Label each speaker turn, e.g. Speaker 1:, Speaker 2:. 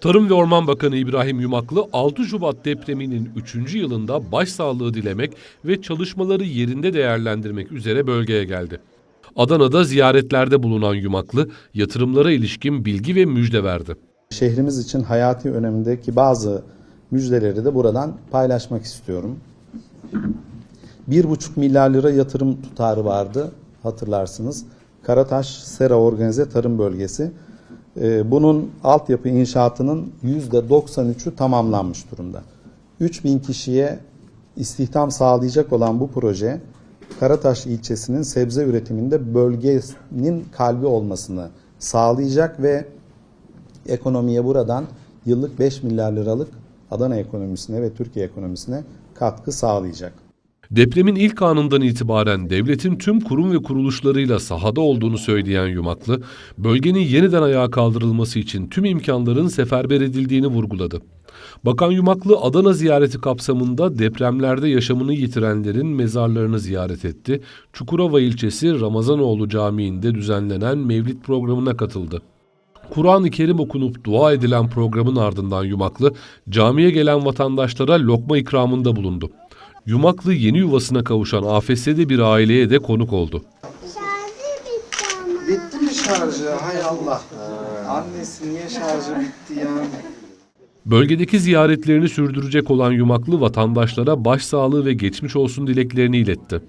Speaker 1: Tarım ve Orman Bakanı İbrahim Yumaklı 6 Şubat depreminin 3. yılında başsağlığı dilemek ve çalışmaları yerinde değerlendirmek üzere bölgeye geldi. Adana'da ziyaretlerde bulunan Yumaklı yatırımlara ilişkin bilgi ve müjde verdi.
Speaker 2: Şehrimiz için hayati önemdeki bazı müjdeleri de buradan paylaşmak istiyorum. 1,5 milyar lira yatırım tutarı vardı hatırlarsınız. Karataş Sera Organize Tarım Bölgesi. Ee, Bunun altyapı inşaatının %93'ü tamamlanmış durumda. 3000 kişiye istihdam sağlayacak olan bu proje Karataş ilçesinin sebze üretiminde bölgenin kalbi olmasını sağlayacak ve ekonomiye buradan yıllık 5 milyar liralık Adana ekonomisine ve Türkiye ekonomisine katkı sağlayacak.
Speaker 1: Depremin ilk anından itibaren devletin tüm kurum ve kuruluşlarıyla sahada olduğunu söyleyen Yumaklı, bölgenin yeniden ayağa kaldırılması için tüm imkanların seferber edildiğini vurguladı. Bakan Yumaklı Adana ziyareti kapsamında depremlerde yaşamını yitirenlerin mezarlarını ziyaret etti. Çukurova ilçesi Ramazanoğlu Camii'nde düzenlenen mevlid programına katıldı. Kur'an-ı Kerim okunup dua edilen programın ardından Yumaklı, camiye gelen vatandaşlara lokma ikramında bulundu. Yumaklı yeni yuvasına kavuşan AFS'de bir aileye de konuk oldu.
Speaker 3: Şarjı bitti ama.
Speaker 2: Bitti mi şarjı? Hay Allah. Annesi niye şarjı bitti ya?
Speaker 1: Bölgedeki ziyaretlerini sürdürecek olan Yumaklı vatandaşlara başsağlığı ve geçmiş olsun dileklerini iletti.